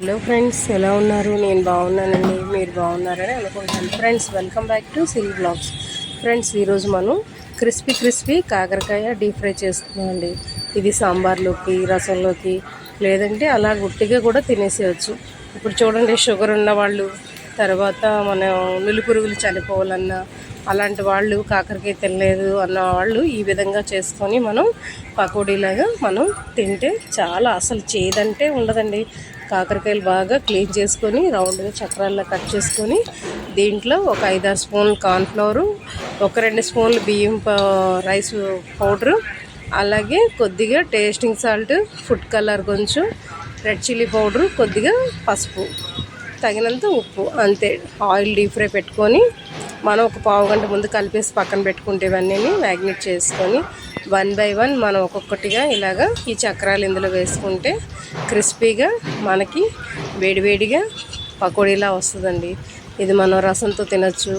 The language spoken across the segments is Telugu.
హలో ఫ్రెండ్స్ ఎలా ఉన్నారు? నేను బాగున్నానండి. మీరు బాగున్నారని అనుకుంటాను friends welcome back to Sil blogs. Friends ఈరోజు మనం క్రిస్పీ క్రిస్పీ కాకరకాయ డీప్ ఫ్రై చేస్తున్నామండి. ఇది సాంబార్లోకి రసంలోకి లేదంటే అలా గుట్టిగా కూడా తినేసేయచ్చు. ఇప్పుడు చూడండి షుగర్ ఉన్న వాళ్ళు తర్వాత మనం నులి పురుగులు చనిపోవాలన్నా అలాంటి వాళ్ళు కాకరకాయ తినలేదు అన్న వాళ్ళు ఈ విధంగా చేసుకొని మనం పకోడీలాగా మనం తింటే చాలా అసలు చేదంటే ఉండదండి. కాకరకాయలు బాగా క్లీన్ చేసుకొని రౌండ్గా చక్రాల్లో కట్ చేసుకొని దీంట్లో ఒక ఐదారు స్పూన్లు కార్న్ఫ్లవరు ఒక రెండు స్పూన్లు బియ్యం రైస్ పౌడరు అలాగే కొద్దిగా టేస్టింగ్ సాల్ట్ ఫుడ్ కలర్ కొంచెం రెడ్ చిల్లీ పౌడరు కొద్దిగా పసుపు తగినంత ఉప్పు అంతే. ఆయిల్ డీప్ ఫ్రై పెట్టుకొని మనం ఒక పావు గంట ముందు కలిపేసి పక్కన పెట్టుకుంటే ఇవన్నీ మ్యాగ్నెట్ చేసుకొని వన్ బై వన్ మనం ఒక్కొక్కటిగా ఇలాగా ఈ చక్రాలు ఇందులో వేసుకుంటే క్రిస్పీగా మనకి వేడివేడిగా పకోడీలా వస్తుందండి. ఇది మనం రసంతో తినచ్చు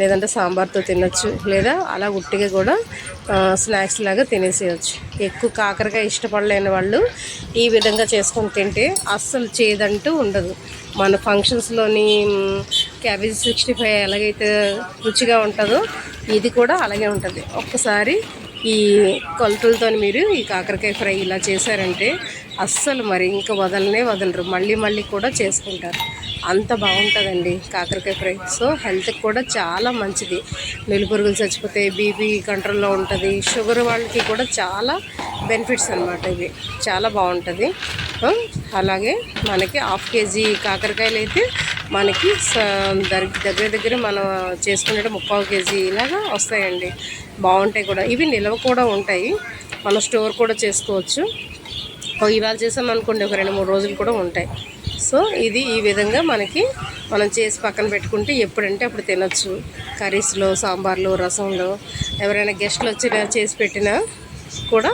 లేదంటే సాంబార్తో తినచ్చు లేదా అలా ఉట్టిగా కూడా స్నాక్స్ లాగా తినేసేయచ్చు. ఎక్కువ కాకరకాయ ఇష్టపడలేని వాళ్ళు ఈ విధంగా చేసుకొని తింటే అస్సలు చేదంటూ ఉండదు. మన ఫంక్షన్స్లోని క్యాబేజీ సిక్స్టీ ఫైవ్ ఎలాగైతే రుచిగా ఉంటుందో ఇది కూడా అలాగే ఉంటుంది. ఒక్కసారి ఈ కొలతలతో మీరు ఈ కాకరకాయ ఫ్రై ఇలా చేశారంటే అస్సలు మరి ఇంకా వదలనే వదలరు. మళ్ళీ మళ్ళీ కూడా చేసుకుంటారు. అంత బాగుంటుందండి కాకరకాయ ఫ్రై. సో హెల్త్కి కూడా చాలా మంచిది. పురుగులు చచ్చిపోతే బీపీ కంట్రోల్లో ఉంటుంది. షుగర్ వాళ్ళకి కూడా చాలా బెనిఫిట్స్ అనమాట ఇవి. చాలా బాగుంటుంది. అలాగే మనకి హాఫ్ కేజీ కాకరకాయలు అయితే మనకి దగ్గర దగ్గర మనం చేసుకునే ముప్పావు కేజీ ఇలాగా వస్తాయండి. బాగుంటాయి కూడా. ఇవి నిల్వ కూడా ఉంటాయి. మనం స్టోర్ కూడా చేసుకోవచ్చు. ఇవాళ చేసామనుకోండి ఒక రెండు మూడు రోజులు కూడా ఉంటాయి. సో ఇది ఈ విధంగా మనకి మనం చేసి పక్కన పెట్టుకుంటే ఎప్పుడంటే అప్పుడు తినచ్చు. కర్రీస్లో సాంబార్లో రసంలో ఎవరైనా గెస్ట్లు వచ్చినా చేసి పెట్టినా కూడా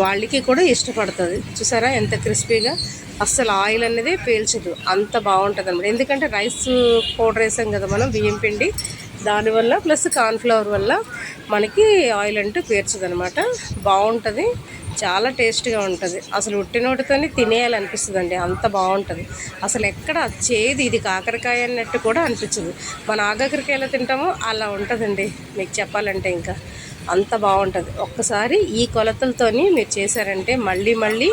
వాళ్ళకి కూడా ఇష్టపడుతుంది. చూసారా ఎంత క్రిస్పీగా? అస్సలు ఆయిల్ అనేది పేల్చదు. అంత బాగుంటుంది అనమాట ఎందుకంటే రైస్ పౌడర్ వేసాం కదా మనం బియ్యం పిండి. దానివల్ల ప్లస్ కార్న్ఫ్లవర్ వల్ల మనకి ఆయిల్ అంటూ పేర్చదు అనమాట బాగుంటుంది. చాలా టేస్ట్గా ఉంటుంది. అసలు ఉట్టినోటితోనే తినేయాలనిపిస్తుంది అండి అంత బాగుంటుంది. అసలు ఎక్కడ చేది ఇది కాకరకాయ అన్నట్టు కూడా అనిపించదు మన ఆగాకరకాయలో తింటామో అలా ఉంటుందండి. మీకు చెప్పాలంటే ఇంకా. అంత బాగుంటుంది. ఒక్కసారి ఈ కొలతలతోని మీరు చేశారంటే మళ్ళీ మళ్ళీ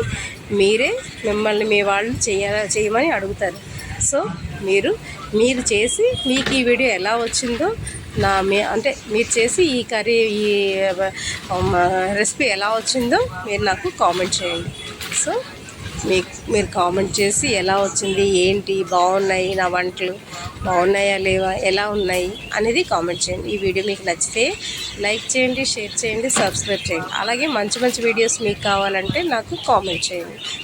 మీరే మిమ్మల్ని మీ వాళ్ళు చేయాలా చేయమని అడుగుతారు. సో మీరు మీరు చేసి మీకు ఈ వీడియో ఎలా వచ్చిందో నా మీ అంటే మీరు చేసి ఈ కర్రీ ఈ రెసిపీ ఎలా వచ్చిందో మీరు నాకు కామెంట్ చేయండి. సో మీకు మీరు కామెంట్ చేసి ఎలా వచ్చింది ఏంటి బాగున్నాయి నా వంటలు బాగున్నాయా లేవా ఎలా ఉన్నాయి అనేది కామెంట్ చేయండి. ఈ వీడియో మీకు నచ్చితే లైక్ చేయండి షేర్ చేయండి సబ్స్క్రైబ్ చేయండి. అలాగే మంచి మంచి వీడియోస్ మీకు కావాలంటే నాకు కామెంట్ చేయండి.